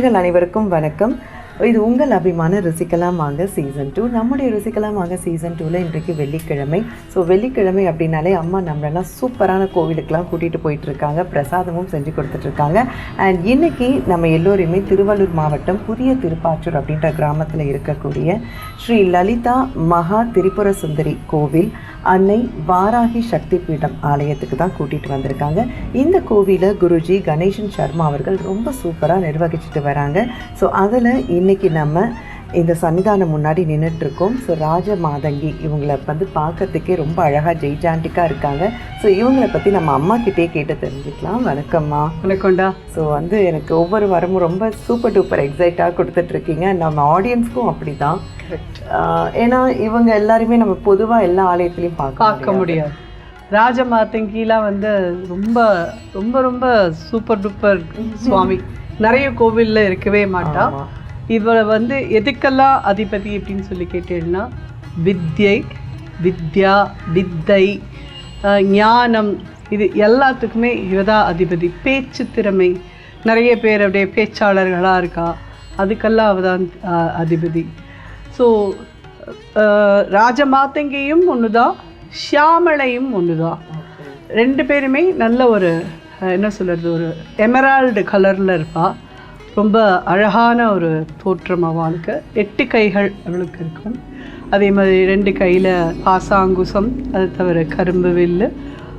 நேயர்கள் அனைவருக்கும் வணக்கம். இது உங்கள் அபிமான ருசிக்கலாம் வாங்க சீசன் டூ நம்முடைய ருசிக்கலாம் வாங்க சீசன் டூவில் இன்றைக்கு வெள்ளிக்கிழமை. ஸோ வெள்ளிக்கிழமை அப்படின்னாலே அம்மா நம்மளெல்லாம் சூப்பரான கோவிலுக்கெல்லாம் கூட்டிகிட்டு போயிட்டுருக்காங்க. பிரசாதமும் செஞ்சு கொடுத்துட்ருக்காங்க அண்ட் இன்றைக்கி நம்ம எல்லோரையுமே திருவள்ளூர் மாவட்டம் புதிய திருப்பாச்சூர் அப்படின்ற கிராமத்தில் இருக்கக்கூடிய ஸ்ரீ லலிதா மகா திரிபுர சுந்தரி கோவில் அன்னை வாராகி சக்தி பீடம் ஆலயத்துக்கு தான் கூட்டிகிட்டு வந்திருக்காங்க. இந்த கோவிலை குருஜி கணேசன் சர்மா அவர்கள் ரொம்ப சூப்பராக நிர்வகிச்சுட்டு வராங்க. ஸோ அதில் இன்னைக்கு நம்ம இந்த சன்னிதானம் முன்னாடி நின்றுட்டுருக்கோம் ஸோ ராஜ மாதங்கி இவங்களை வந்து பார்க்கறதுக்கே ரொம்ப அழகாக ஜெய்ஜாண்டிக்காக இருக்காங்க. ஸோ இவங்களை பற்றி நம்ம அம்மா கிட்டே கேட்டு தெரிஞ்சுக்கலாம். வணக்கம்மா. வணக்கம்டா. ஸோ வந்து எனக்கு ஒவ்வொரு வாரமும் ரொம்ப சூப்பர் டூப்பர் எக்ஸைட்டாக கொடுத்துட்ருக்கீங்க நம்ம ஆடியன்ஸ்க்கும் அப்படி தான் ஏன்னா இவங்க எல்லாருமே நம்ம பொதுவாக எல்லா ஆலயத்துலேயும் பார்க்க பார்க்க முடியாது. ராஜமாத்தங்கிலாம் வந்து ரொம்ப ரொம்ப ரொம்ப சூப்பர் டூப்பர் சுவாமி. நிறைய கோவில்ல இருக்கவே மாட்டா. இவளை வந்து எதுக்கெல்லாம் அதிபதி அப்படின்னு சொல்லி கேட்டீங்கன்னா வித்யை வித்யா வித்தை ஞானம் இது எல்லாத்துக்குமே இவதான் அதிபதி. பேச்சு திறமை. நிறைய பேர் அப்படியே பேச்சாளர்களாக இருக்கா. அதுக்கெல்லாம் அவதான் அதிபதி. ஸோ ராஜமாத்தங்கியும் ஒன்று தான் ஷியாமளையும் ஒன்று தான் ரெண்டு பேருமே நல்ல ஒரு என்ன சொல்கிறது ஒரு எமரால்டு கலரில் இருப்பாள் ரொம்ப அழகான ஒரு தோற்றம் அவளுக்கு. எட்டு கைகள் அவளுக்கு இருக்கும். அதே மாதிரி ரெண்டு கையில் பாசாங்குசம் அது தவிர கரும்பு வில்லு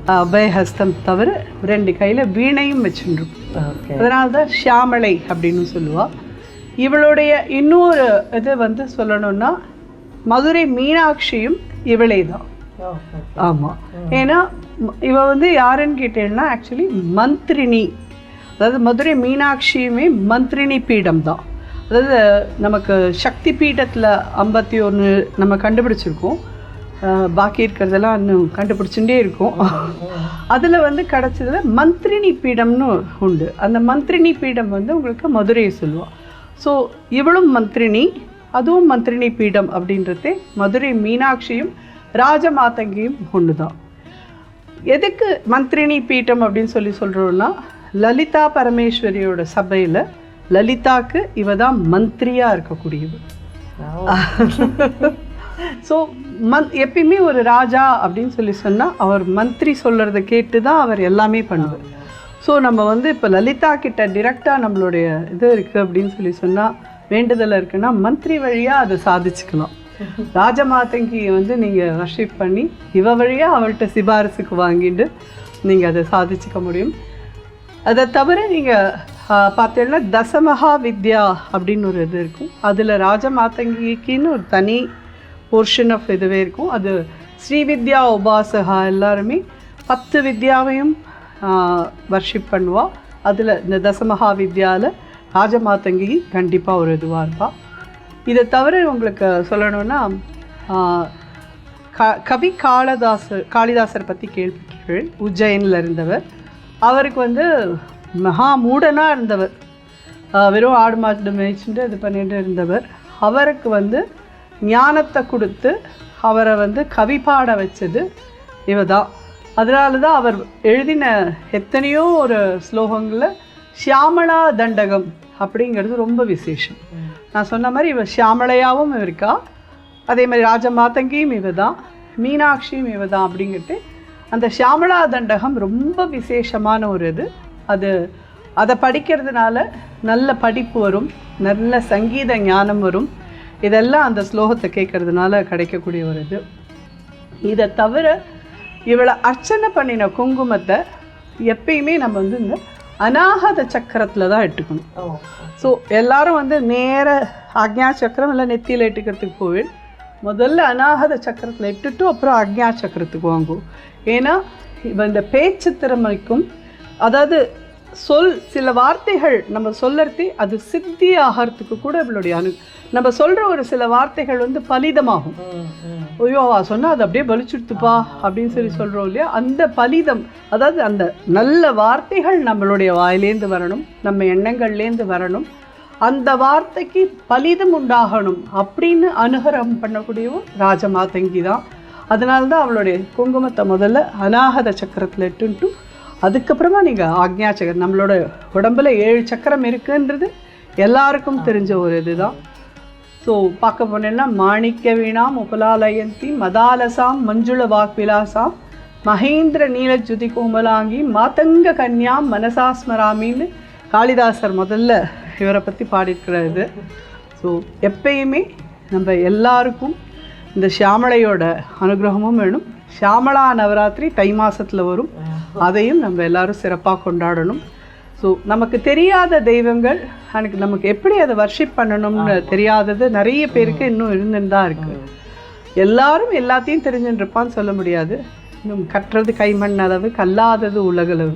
அபயஹஸ்தம் தவிர ரெண்டு கையில் வீணையும் வச்சுருக்கும். ஓகே. அதனால தான் ஷியாமளை அப்படின்னு சொல்லுவா. இவளுடைய இன்னொரு இது வந்து சொல்லணும்னா மதுரை மீனாட்சியும் இவளே தான் ஆமாம் ஏன்னா ம- இவ வந்து யாருன்னு கேட்டேன்னா ஆக்சுவலி மந்திரினி அதாவது மதுரை மீனாட்சியுமே மந்திரினி பீடம் தான் அதாவது நமக்கு சக்தி பீடத்தில் ஐம்பத்தி ஒன்று நம்ம கண்டுபிடிச்சிருக்கோம். பாக்கி இருக்கிறதெல்லாம் இன்னும் கண்டுபிடிச்சுட்டே இருக்கும். அதில் வந்து கிடச்சதில் மந்திரினி பீடம்னு உண்டு. அந்த மந்திரினி பீடம் வந்து உங்களுக்கு மதுரையை சொல்லுவோம் ஸோ இவளும் மந்திரினி அதுவும் மந்திரினி பீடம் அப்படின்றதே மதுரை மீனாட்சியும் ராஜமாதங்கியும் ஒன்று தான் எதுக்கு மந்திரினி பீட்டம் அப்படின்னு சொல்லி சொல்கிறோன்னா லலிதா பரமேஸ்வரியோட சபையில் லலிதாக்கு இவ தான் மந்திரியாக இருக்கக்கூடியவ ஸோ மந் எப்பயுமே ஒரு ராஜா அப்படின்னு சொல்லி சொன்னால் அவர் மந்திரி சொல்கிறத கேட்டு தான் அவர் எல்லாமே பண்ணுவார். ஸோ நம்ம வந்து இப்போ லலிதா கிட்ட டிரெக்டாக நம்மளுடைய இது இருக்குது அப்படின்னு சொல்லி சொன்னால் வேண்டுதல் இருக்குன்னா மந்திரி வழியாக அதை சாதிச்சுக்கலாம். ராஜமாதங்கி வந்து நீங்கள் வர்ஷிப் பண்ணி இவ வழியாக அவள்கிட்ட சிபாரிசுக்கு வாங்கிட்டு நீங்கள் அதை சாதிச்சுக்க முடியும். அதை தவிர நீங்கள் பார்த்தீங்கன்னா தசமகா வித்யா அப்படின்னு ஒரு இது இருக்கும். அதில் ராஜமாதங்கிக்குன்னு ஒரு தனி போர்ஷன் ஆஃப் இதுவே இருக்கும். அது ஸ்ரீவித்யா உபாசகா எல்லாருமே பத்து வித்யாவையும் வர்ஷிப் பண்ணுவா. அதில் இந்த தசமகா வித்யாவில் ராஜமாதங்கி கண்டிப்பாக ஒரு இதுவாக இருப்பாள் இதை தவிர உங்களுக்கு சொல்லணும்னா க கவி காளதாசர் காளிதாசர் பற்றி கேள்வி உஜ்ஜயனில் இருந்தவர். அவருக்கு வந்து மகா மூடனாக இருந்தவர். வெறும் ஆடு மாடு மேய்ச்சிட்டு இது பண்ணிட்டு இருந்தவர். அவருக்கு வந்து ஞானத்தை கொடுத்து அவரை வந்து கவி பாட வச்சது இவ தான் அதனால தான் அவர் எழுதின எத்தனையோ ஒரு ஸ்லோகங்களில் ஷியாமளா தண்டகம் அப்படிங்கிறது ரொம்ப விசேஷம். நான் சொன்ன மாதிரி இவ ஷியாமளையாவும் இருக்கா. அதே மாதிரி ராஜமாதங்கியும் இவ தான் மீனாட்சியும் இவ தான் அப்படிங்கிட்டு அந்த ஷியாமளா தண்டகம் ரொம்ப விசேஷமான ஒரு இது. அது அதை படிக்கிறதுனால நல்ல படிப்பு வரும் நல்ல சங்கீத ஞானம் வரும். இதெல்லாம் அந்த ஸ்லோகத்தை கேட்கறதுனால கிடைக்கக்கூடிய ஒரு இது. இதை தவிர இவளை அர்ச்சனை பண்ணின குங்குமத்தை எப்பயுமே நம்ம வந்து இந்த அநாகத சக்கரத்தில் தான் இட்டுக்கணும். ஸோ எல்லாரும் வந்து நேர அக்ஞா சக்கரம் இல்லை நெத்தியில் இட்டுக்கிறதுக்கு போவேன். முதல்ல அநாகத சக்கரத்தில் இட்டுட்டு அப்புறம் அக்ஞா சக்கரத்துக்கு வாங்குவோம். ஏன்னா இவ இந்த பேச்சு திறமைக்கும் அதாவது சொல் சில வார்த்தைகள் நம்ம சொல்லறதே அது சித்தி ஆகிறதுக்கு கூட இவளுடைய அனு நம்ம சொல்கிற ஒரு சில வார்த்தைகள் வந்து பலிதமாகும். ஐயோ அவ சொன்னா அது அப்படியே பலிச்சுடுத்துப்பா அப்படின்னு சொல்லி சொல்றோம் இல்லையா? அந்த பலிதம் அதாவது அந்த நல்ல வார்த்தைகள் நம்மளுடைய வாயிலேந்து வரணும் நம்ம எண்ணங்கள்லேருந்து வரணும். அந்த வார்த்தைக்கு பலிதம் உண்டாகணும் அப்படின்னு அனுகரம் பண்ணக்கூடியவும் ராஜமாதங்கி தான் அதனால தான் அவளுடைய குங்குமத்தை முதல்ல அநாகத சக்கரத்தில் இட்டுன்ட்டு அதுக்கப்புறமா நீங்கள் ஆக்ஞா சக்கரம் நம்மளோட உடம்புல ஏழு சக்கரம் இருக்குன்றது எல்லாருக்கும் தெரிஞ்ச ஒரு இதுதான். ஸோ பார்க்க போனேன்னா மாணிக்க வீணாம் உபலாலயந்தி மதாலசாம் மஞ்சுள வாக்விலாசாம் மகேந்திர நீலஜுதி கோமலாங்கி மாதங்க கன்யாம் மனசாஸ்மராமின்னு காளிதாசர் முதல்ல இவரை பற்றி பாடியிருக்கிறது ஸோ எப்பயுமே நம்ம எல்லாருக்கும் இந்த ஷியாமளையோட அனுகிரகமும் வேணும். ஷியாமளா நவராத்திரி தை மாசத்துல வரும். அதையும் நம்ம எல்லாரும் சிறப்பாக கொண்டாடணும். ஸோ நமக்கு தெரியாத தெய்வங்கள் எனக்கு நமக்கு எப்படி அதை வர்ஷிப் பண்ணணும்னு தெரியாதது நிறைய பேருக்கு இன்னும் இருந்துன்னு தான் இருக்கு. எல்லாரும் எல்லாத்தையும் தெரிஞ்சுன்னு இருப்பான்னு சொல்ல முடியாது. இன்னும் கற்றது கைமண் அளவு கல்லாதது உலகளவு.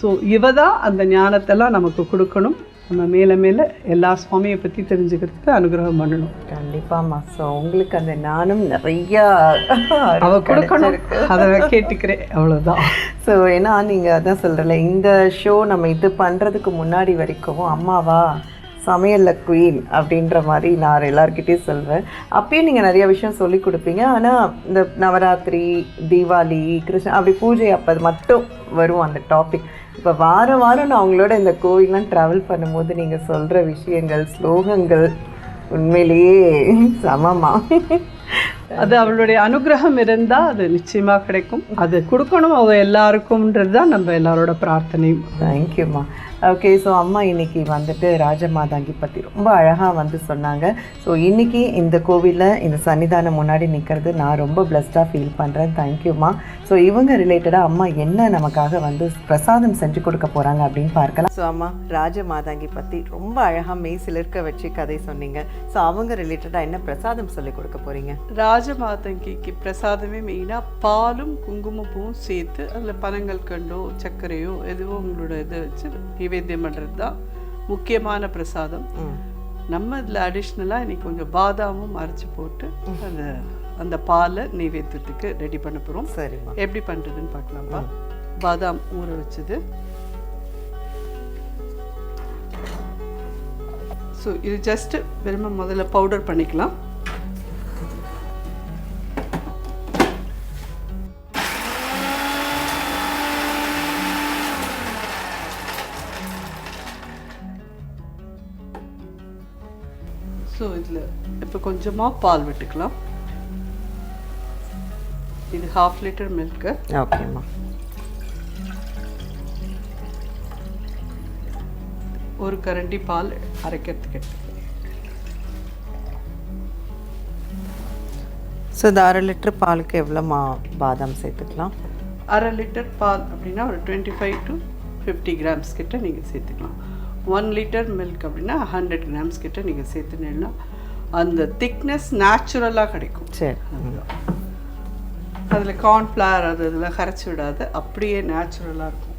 ஸோ இவ தான் அந்த ஞானத்தெல்லாம் நமக்கு கொடுக்கணும். நம்ம மேலே மேலே எல்லா சுவாமியை பற்றி தெரிஞ்சுக்கிறதுக்கு அனுகிரகம் பண்ணணும். கண்டிப்பாம்மா. ஸோ உங்களுக்கு அந்த நானும் நிறைய அவ கொடுக்கணும். அதை கேட்டுக்கிறேன். அவ்வளோதான் ஸோ ஏன்னா நீங்கள் அதான் சொல்கிறல இந்த ஷோ நம்ம இது பண்ணுறதுக்கு முன்னாடி வரைக்கும் அம்மாவா சமையலில் குயின் அப்படின்ற மாதிரி நான் எல்லார்கிட்டயும் சொல்வேன். அப்பயும் நீங்கள் நிறைய விஷயம் சொல்லி கொடுப்பீங்க. ஆனால் இந்த நவராத்திரி தீபாவளி கிருஷ்ண அப்படி பூஜை அப்போ மட்டும் வரும் அந்த டாபிக் இப்போ வாரம் வாரம் நான் அவங்களோட இந்த கோவில்லாம் ட்ராவல் பண்ணும்போது நீங்கள் சொல்கிற விஷயங்கள் ஸ்லோகங்கள் உண்மையிலேயே சமமா? அது அவளுடைய அனுகிரகம் இருந்தால் அது நிச்சயமாக கிடைக்கும். அது கொடுக்கணும் அவ எல்லாருக்கும்ன்றது தான் நம்ம எல்லாரோட பிரார்த்தனையும். தேங்க்யூம்மா ஓகே ஸோ அம்மா இன்னைக்கு வந்துட்டு ராஜமாதாங்கி பற்றி ரொம்ப அழகாக வந்து சொன்னாங்க. ஸோ இன்றைக்கி இந்த கோவிலில் இந்த சன்னிதானம் முன்னாடி நிற்கிறது நான் ரொம்ப பிளஸ்டாக ஃபீல் பண்ணுறேன் தேங்க்யூம்மா ஸோ இவங்க ரிலேட்டடாக அம்மா என்ன நமக்காக வந்து பிரசாதம் செஞ்சு கொடுக்க போகிறாங்க அப்படின்னு பார்க்கலாம். ஸோ அம்மா ராஜமாதாங்கி பற்றி ரொம்ப அழகாக மெய் சிலிர்க்க வச்சு கதை சொன்னீங்க. ஸோ அவங்க ரிலேட்டடாக என்ன பிரசாதம் சொல்லி கொடுக்க போகிறீங்க ராஜமாதங்கிக்கு பிரசாதமே மெயினாக பாலும் குங்குமப்பூவும் சேர்த்து அதில் பனங்கள் கண்டோ சர்க்கரையோ எதுவோ உங்களோட இதை வச்சு நிவேத்தியம் பண்ணுறது தான் முக்கியமான பிரசாதம். நம்ம இதில் அடிஷ்னலாக இன்னைக்கு கொஞ்சம் பாதாமும் அரைச்சி போட்டு அந்த அந்த பாலை நைவேத்தியத்துக்கு ரெடி பண்ண போகிறோம் சரிம்மா. எப்படி பண்ணுறதுன்னு பார்க்கலாம்ப்பா. பாதாம் ஊற வச்சது. ஸோ இது ஜஸ்ட்டு வெறும முதல்ல பவுடர் பண்ணிக்கலாம். இப்போ கொஞ்சமாக பால் விட்டுக்கலாம். இது ஹாஃப் லிட்டர் மில்க்கு ஓகேம்மா ஒரு கரண்டி பால் அரைக்கிறதுக்கு. ஸோ இந்த அரை லிட்டர் பாலுக்கு எவ்வளோமா பாதாம் சேர்த்துக்கலாம்? அரை லிட்டர் பால் அப்படின்னா ஒரு twenty five to fifty grams கிட்ட நீங்கள் சேர்த்துக்கலாம். ஒன் லிட்டர் மில்க் அப்படின்னா ஹண்ட்ரட் கிராம்ஸ் கிட்ட நீங்கள் சேர்த்துனீங்கன்னா அந்த திக்னஸ் நேச்சுரலாக கிடைக்கும். சரி. அதில் கார்ன்ஃப்ளவர் அது இதெல்லாம் கரைச்சி விடாது. அப்படியே நேச்சுரலாக இருக்கும்.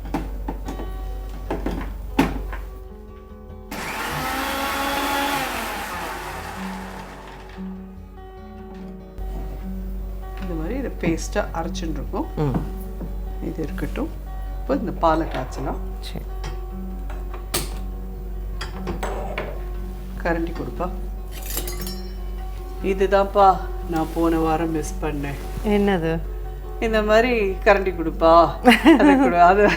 இந்த மாதிரி இதை பேஸ்ட்டாக அரைச்சுட்டு இருக்கோம். இது இருக்கட்டும். இப்போ இந்த பாலை காய்ச்சலாம். சரி. கரண்டி கொடுப்பா. இதுதான்ப்பா நான் போன வாரம் மிஸ் பண்ணேன். என்னது? இந்த மாதிரி கரண்டி கொடுப்பா. அது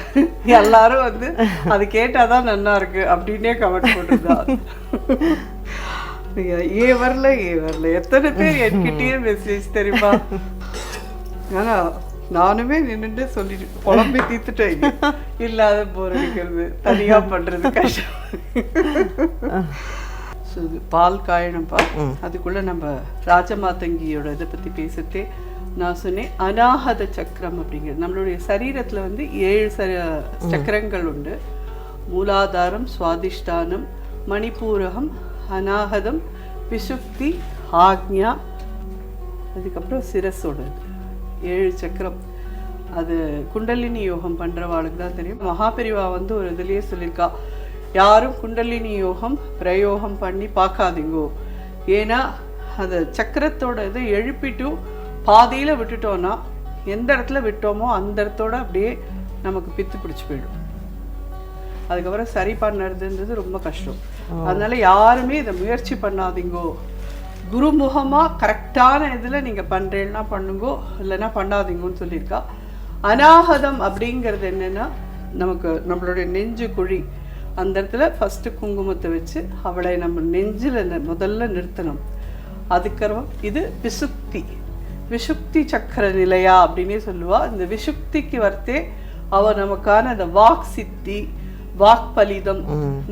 எல்லாரும் வந்து அது கேட்டாதான் நல்லா இருக்கு அப்படின்னே கமெண்ட் போட்டுருந்தா. ஏ வரல ஏ வரல. எத்தனை பேர் என்கிட்டயே மெசேஜ் தெரியுமா? ஆனா நானுமே நின்னுட்டு சொல்லிட்டு குழம்பி தீத்துட்டேன் இங்க. இல்லாத போர் அடிக்கிறது. தனியா பண்றது கஷ்டம். பால் காயணும்ப்பா அதுக்குள்ள நம்ம ராஜமாதங்கியோட இதை பத்தி பேசிட்டே நான் சொன்னேன் அனாஹத சக்கரம் அப்படிங்கிறது. நம்மளுடைய சரீரத்தில் வந்து ஏழு சக்கரங்கள் உண்டு. மூலாதாரம் சுவாதிஷ்டானம் மணிப்பூரகம் அனாஹதம் விசுக்தி ஆக்ஞா அதுக்கப்புறம் சிரஸோடது ஏழு சக்கரம். அது குண்டலினி யோகம் பண்ணுறவாளுக்கு தான் தெரியும். மகாபெரிவா வந்து ஒரு இதுலேயே சொல்லியிருக்கா யாரும் குண்டலினி யோகம் பிரயோகம் பண்ணி பார்க்காதீங்கோ. ஏன்னா அந்த சக்கரத்தோட இதை எழுப்பிட்டு பாதியில் விட்டுட்டோன்னா எந்த இடத்துல விட்டோமோ அந்த இடத்தோட அப்படியே நமக்கு பித்து பிடிச்சி போயிடும். அதுக்கப்புறம் சரி பண்ணுறதுன்றது ரொம்ப கஷ்டம். அதனால யாருமே இதை முயற்சி பண்ணாதீங்கோ. குருமுகமாக கரெக்டான இதில் நீங்கள் பண்ணுறீங்கன்னா பண்ணுங்கோ இல்லைன்னா பண்ணாதீங்கன்னு சொல்லியிருக்கா. அனாகதம் அப்படிங்கிறது என்னென்னா நமக்கு நம்மளுடைய நெஞ்சு குழி. அந்த இடத்துல ஃபஸ்ட்டு குங்குமத்தை வச்சு அவளை நம்ம நெஞ்சில் முதல்ல நிறுத்தணும். அதுக்கப்புறம் இது விசுக்தி விஷுக்தி சக்கர நிலையா அப்படின்னே சொல்லுவா. இந்த விஷுக்திக்கு வரத்தே அவ நமக்கான அந்த வாக் சித்தி வாக் பலிதம்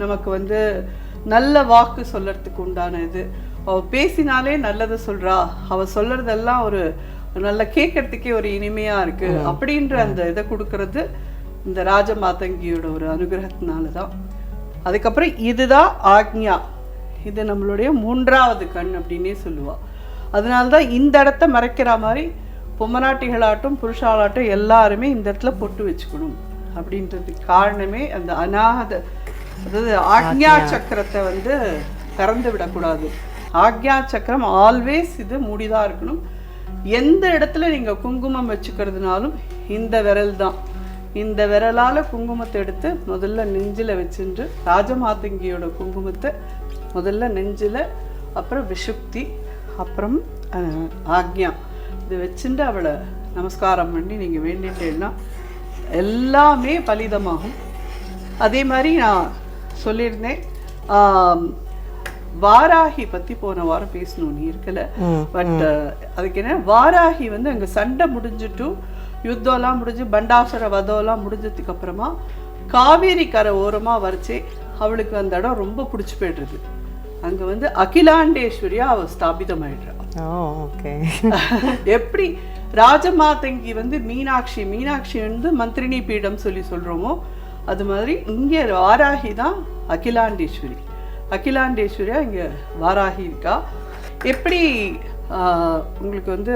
நமக்கு வந்து நல்ல வாக்கு சொல்லறதுக்கு உண்டான இது. அவ பேசினாலே நல்லதை சொல்றா. அவ சொல்றதெல்லாம் ஒரு நல்ல கேட்கறதுக்கே ஒரு இனிமையா இருக்கு. அப்படின்ற அந்த இதை கொடுக்கறது இந்த ராஜமாதங்கியோட ஒரு அனுகிரகத்தினால தான் அதுக்கப்புறம் இதுதான் ஆக்ஞா. இது நம்மளுடைய மூன்றாவது கண் அப்படின்னே சொல்லுவா. அதனால தான் இந்த இடத்த மறைக்கிற மாதிரி பொம்மநாட்டிகளாட்டும் புருஷாலாட்டும் எல்லாருமே இந்த இடத்துல பொட்டு வச்சுக்கணும் அப்படின்றதுக்கு காரணமே அந்த அநாகத அதாவது ஆக்ஞா சக்கரத்தை வந்து திறந்து விடக்கூடாது. ஆக்ஞா சக்கரம் ஆல்வேஸ் இது மூடிதான் இருக்கணும். எந்த இடத்துல நீங்க குங்குமம் வச்சுக்கிறதுனாலும் இந்த விரல் தான் இந்த விரலால குங்குமத்தை எடுத்து முதல்ல நெஞ்சில வச்சுட்டு ராஜமாதங்கியோட குங்குமத்தை முதல்ல நெஞ்சில அப்புறம் விஷுக்தி அப்புறம் ஆக்ஞா இது வச்சுட்டு அவளை நமஸ்காரம் பண்ணி நீங்க வேண்டிட்டேன்னா எல்லாமே பலிதமாகும். அதே மாதிரி நான் சொல்லியிருந்தேன் வாராகி பத்தி போன வாரம் பேசணும் நீ இருக்கல. பட் அதுக்கு என்ன? வாராகி வந்து அங்க சண்டை முடிஞ்சிட்டு யுத்தம்லாம் முடிஞ்சு பண்டாசுர வதம்லாம் முடிஞ்சதுக்கு அப்புறமா காவேரி கரை ஓரமா வரைச்சே அவளுக்கு அந்த இடம் ரொம்ப பிடிச்சி போயிடுறது. அங்க வந்து அகிலாண்டேஸ்வரியா அவ ஸ்தாபிதமாயிடுறா. ஓ ஓகே. எப்படி ராஜமாதங்கி வந்து மீனாட்சி மீனாட்சி வந்து மந்திரினி பீடம் சொல்லி சொல்றோமோ அது மாதிரி இங்கே வாராகி தான் அகிலாண்டேஸ்வரி. அகிலாண்டேஸ்வரியா இங்க வாராகி இருக்கா. எப்படி ஆஹ், உங்களுக்கு வந்து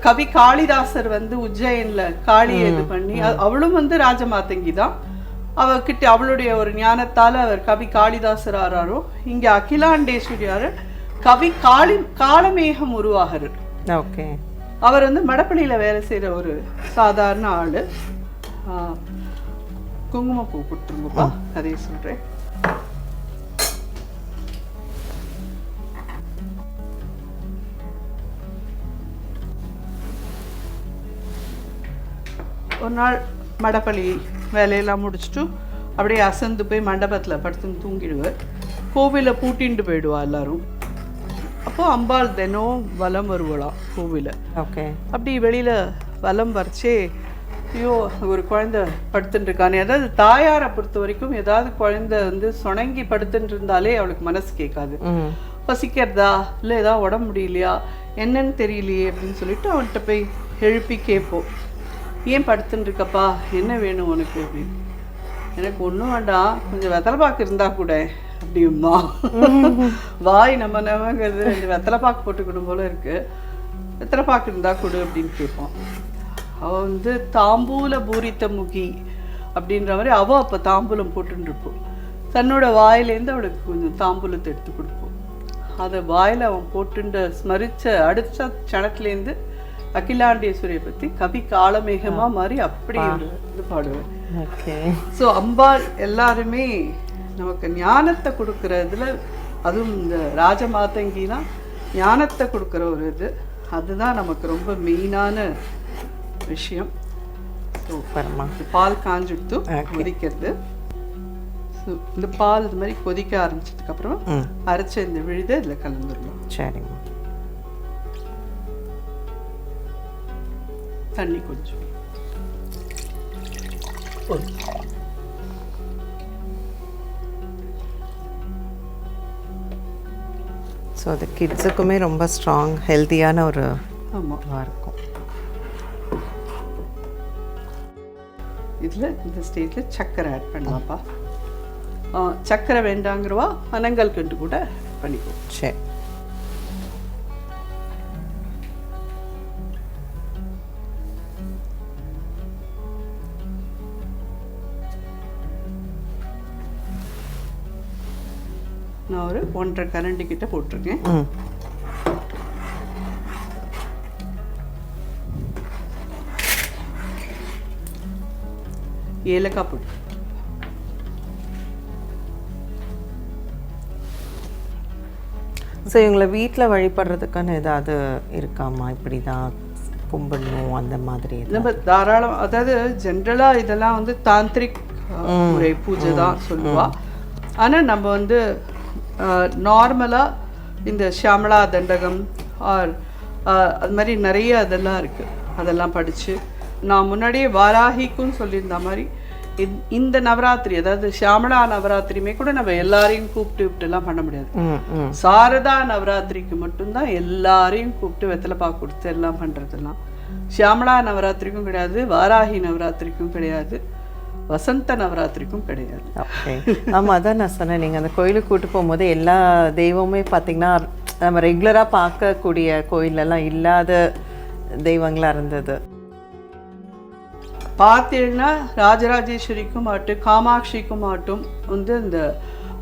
கவி காளிதாசர் வந்து உஜ்ஜயின்ல காளியை இது பண்ணி அவளும் வந்து ராஜமாதங்கி தான். அவகிட்ட அவளுடைய ஒரு ஞானத்தால அவர் கவி காளிதாசர் ஆறாரோ இங்க அகிலாண்டேஸ்வரியார் கவி காளி காளமேகம் உருவாகிறார். ஓகே. அவர் வந்து மடப்பள்ளியில வேலை செய்யற ஒரு சாதாரண ஆளு. ஆ, குங்குமப்பூ கொடுத்துருங்கப்பா அதையும் சொல்றேன். ஒரு நாள் மடப்பள்ளி வேலையெல்லாம் முடிச்சுட்டு அப்படியே அசந்து போய் மண்டபத்தில் படுத்துன்னு தூங்கிடுவார் கோவிலை பூட்டின்ட்டு போயிடுவா எல்லாரும். அப்போ அம்பாள் தினம் வலம் வருவலாம் கோவிலை. ஓகே. அப்படி வெளியில வலம் வரைச்சே ஐயோ ஒரு குழந்தை படுத்துட்டு இருக்கானே. அதாவது தாயாரை பொறுத்த வரைக்கும் ஏதாவது குழந்தை வந்து சுணங்கி படுத்துட்டு இருந்தாலே அவளுக்கு மனசு கேட்காது. பசிக்கிறதா? இல்லை ஏதாவது உடம்பு முடியலையா? என்னன்னு தெரியலையே அப்படின்னு சொல்லிட்டு அவன்கிட்ட போய் எழுப்பி கேட்போம். ஏன் படுத்துட்டு இருக்கப்பா என்ன வேணும் உனக்கு? அப்படின்னு எனக்கு ஒன்றும் வேண்டாம். கொஞ்சம் வெத்தலை பாக்கு கூட அப்படியும்மா. வாய் நம்ம நம்மங்கிறது ரெண்டு வெத்தலைப்பாக்கு போட்டுக்கணும் போல இருக்கு. வெத்தலை பாக்கு கொடு அப்படின்னு கேட்பான். அவள் வந்து தாம்பூல பூரித்த முகி அப்படின்ற மாதிரி அவள் அப்போ தாம்பூலம் போட்டுன்னு இருப்போம் தன்னோட வாயிலேருந்து அவளுக்கு கொஞ்சம் தாம்பூலத்தை எடுத்து கொடுப்போம் அதை வாயில் அவன் போட்டுண்ட ஸ்மரித்த அடுத்த சனத்துலேருந்து அகிலாண்டேஸ்வரியை பத்தி கவி காலமேகமா மாதிரி அப்படி ஒரு இது பாடுவேன். ஸோ அம்பாள் எல்லாருமே நமக்கு ஞானத்தை கொடுக்கறதுல அதுவும் இந்த ராஜமாதங்கினா ஞானத்தை கொடுக்குற ஒரு இது. அதுதான் நமக்கு ரொம்ப மெயினான விஷயம். பால் Okay. கொதிக்கிறது. இந்த பால் இது மாதிரி கொதிக்க ஆரம்பிச்சதுக்கப்புறம் அரைச்ச இந்த விழுதை இதில் கலந்துடலாம். சரிம்மா. தண்ணி கொஞ்சம். ஸோ அது கிட்ஸுக்குமே ரொம்ப ஸ்ட்ராங் ஹெல்த்தியான ஒரு ஆமாம் இருக்கும். இதில் இந்த ஸ்டேஜில் சர்க்கரை ஆட் பண்ணலாம்ப்பா. ஆ, சர்க்கரை வேண்டாங்கிறவா பனங்கல் கண்டு கூட பண்ணிக்கோ. சரி. நான் ஒரு ஒன்றரை கரண்டி கிட்ட போட்டிருக்கேன். ஏலக்காய் பொடி ஸோ இவங்களை வீட்டில் வழிபடுறதுக்கான ஏதாவது இருக்காமா? இப்படி தான் கும்பிடணும் அந்த மாதிரி? நம்ம தாராளம் அதாவது ஜென்ரலாக இதெல்லாம் வந்து தாந்திரிக் முறை பூஜை தான் சொல்லுவா. ஆனால் நம்ம வந்து நார்மலாக இந்த ஷியாமளா தண்டகம் ஆர் அது மாதிரி நிறைய அதெல்லாம் இருக்குது அதெல்லாம் படித்து நான் முன்னாடியே வாராகிக்கும் சொல்லியிருந்த மாதிரி இந்த- நவராத்திரி அதாவது ஷியாமளா நவராத்திரியுமே கூட நம்ம எல்லாரையும் கூப்பிட்டு விட்டுலாம் பண்ண முடியாது. சாரதா நவராத்திரிக்கு மட்டும்தான் எல்லாரையும் கூப்பிட்டு வெத்தலை பாக்கு கொடுத்து எல்லாம் பண்ணுறதெல்லாம் ஷியாமளா நவராத்திரிக்கும் கிடையாது வாராகி நவராத்திரிக்கும் கிடையாது. வசந்த நவராத்திரிக்கும் கிடையாது. ஓகே ஆமாம் அதான் நான் சொன்னேன். நீங்கள் அந்த கோயிலுக்கு கூட்டு போகும்போது எல்லா தெய்வமுமே பார்த்தீங்கன்னா நம்ம ரெகுலராக பார்க்கக்கூடிய கோயிலெல்லாம் இல்லாத தெய்வங்களாக இருந்தது. பார்த்தீங்கன்னா ராஜராஜேஸ்வரிக்கும் ஆட்டும் காமாட்சிக்கும் ஆட்டும் வந்து இந்த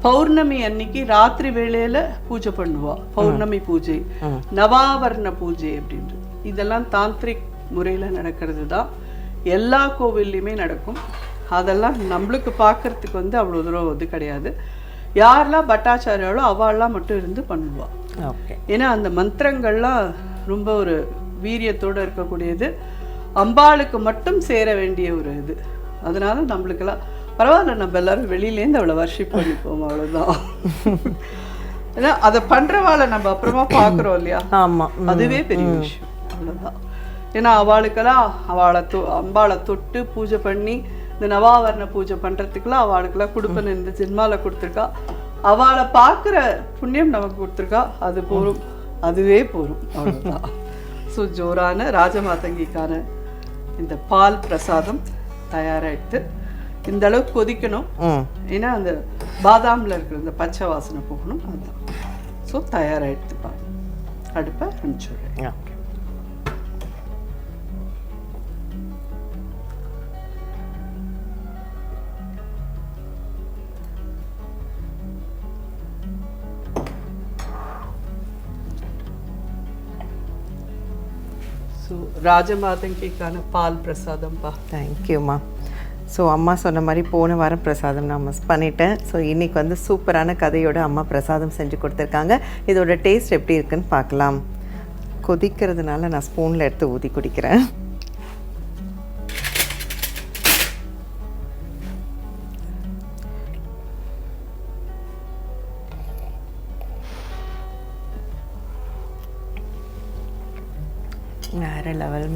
பௌர்ணமி அன்னைக்கு ராத்திரி வேளையில பூஜை பண்ணுவா. பௌர்ணமி பூஜை நவாவர்ண பூஜை அப்படின்றது. இதெல்லாம் தாந்திரிக் முறையில் நடக்கிறது தான் எல்லா கோவில்லையுமே நடக்கும். அதெல்லாம் நம்மளுக்கு பார்க்கறதுக்கு வந்து அவ்வளோ தூரம் இது கிடையாது. யாரெல்லாம் பட்டாச்சாரியாலோ அவள்லாம் மட்டும் இருந்து பண்ணுவா. ஓகே. ஏன்னா அந்த மந்திரங்கள்லாம் ரொம்ப ஒரு வீரியத்தோடு இருக்கக்கூடியது. அம்பாளுக்கு மட்டும் சேர வேண்டிய ஒரு இது. அதனால நம்மளுக்கெல்லாம் பரவாயில்ல நம்ம எல்லாரும் வெளியிலேருந்து அவளை வர்ஷிப் பண்ணிப்போம் அவ்வளோதான் ஏன்னா அதை பண்ணுறவாளை நம்ம அப்புறமா பார்க்குறோம் இல்லையா? ஆமாம் அதுவே பெரிய விஷயம். அவ்வளோதான் ஏன்னா அவளுக்கெல்லாம் அவளை தொ அம்பாளை தொட்டு பூஜை பண்ணி இந்த நவாவரண பூஜை பண்ணுறதுக்குலாம் அவளுக்கெல்லாம் கொடுப்பேன் இந்த ஜென்மாவில் கொடுத்துருக்கா. அவளை பார்க்குற புண்ணியம் நமக்கு கொடுத்துருக்கா. அது போரும் அதுவே போரும் அவ்வளோதான் ஸோ ஜோரான ராஜமாதங்கிக்கான இந்த பால் பிரசாதம் தயாராகிட்டு இந்த அளவுக்கு கொதிக்கணும். ஏன்னா அந்த பாதாமில் இருக்கிற இந்த பச்சை வாசனை போகணும். அதுதான் ஸோ தயாராகிடுதுப்பா அடுப்பை அனுப்பிச்சுடுறேன் ராஜமாதங்கிக்கான பால் பிரசாதம்ப்பா தேங்க்யூம்மா ஸோ அம்மா சொன்ன மாதிரி போன வாரம் பிரசாதம் நான் மிஸ் பண்ணிட்டேன். ஸோ இன்றைக்கி வந்து சூப்பரான கதையோட அம்மா பிரசாதம் செஞ்சு கொடுத்துருக்காங்க. இதோட டேஸ்ட் எப்படி இருக்குன்னு பார்க்கலாம். கொதிக்கிறதுனால நான் ஸ்பூனில் எடுத்து ஊதி குடிக்கிறேன்.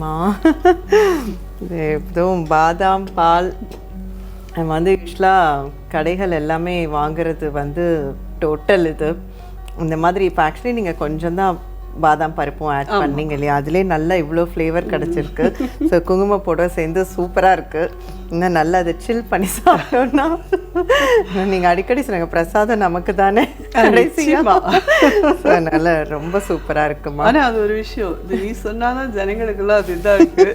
தெரியுமா? எதுவும் பாதாம் பால். நம்ம வந்து யூஸ்வலாக கடைகள் எல்லாமே வாங்குறது வந்து டோட்டல் இது. இந்த மாதிரி இப்போ ஆக்சுவலி நீங்கள் கொஞ்சம் தான் பாதாம் பருப்பும் ஆட் பண்ணீங்க இல்லையா? அதுலேயே நல்லா இவ்வளோ ஃப்ளேவர் கிடச்சிருக்கு. ஸோ குங்குமப்போட சேர்ந்து சூப்பராக இருக்குது இன்னும் நல்லா அதை சில் பண்ணி சாப்பிட்டோம்னா நீங்கள் அடிக்கடி சொன்னாங்க பிரசாதம் நமக்கு தானே. ஸோ அதனால் ரொம்ப சூப்பராக இருக்குமா? ஆனா அது ஒரு விஷயம். நீ சொன்னாதான் ஜனங்களுக்கெல்லாம் அது இதா இருக்கு.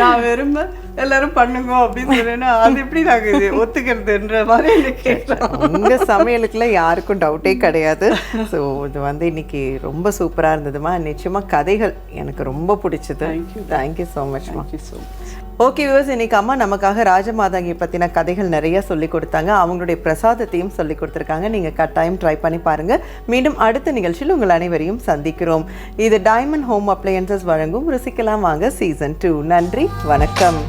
நான் விரும்ப எல்லாரும் பண்ணுங்க அப்படின்னு சொன்னேன்னா அது எப்படி நாங்க இது ஒத்துக்கிறதுன்ற மாதிரி என்ன கேட்கலாம் உங்க சமையலுக்குலாம் யாருக்கும் டவுட்டே கிடையாது. ஸோ இது வந்து இன்னைக்கு ரொம்ப சூப்பரா இருந்ததுமா. நிச்சயமா கதைகள் எனக்கு ரொம்ப பிடிச்சது. You. Thank you so மச்மா thank you so much okay views இன்னைக்கு அம்மா நமக்காக ராஜமாதாங்கி பற்றின கதைகள் நிறைய சொல்லி கொடுத்தாங்க. அவங்களுடைய பிரசாதத்தையும் சொல்லி கொடுத்துருக்காங்க. நீங்கள் கட்டாயம் ட்ரை பண்ணி பாருங்க. மீண்டும் அடுத்த நிகழ்ச்சியில் உங்கள் அனைவரையும் சந்திக்கிறோம். இது டைமண்ட் ஹோம் அப்ளையன்சஸ் வழங்கும் ருசிக்கலாம் வாங்க சீசன் டூ நன்றி வணக்கம்.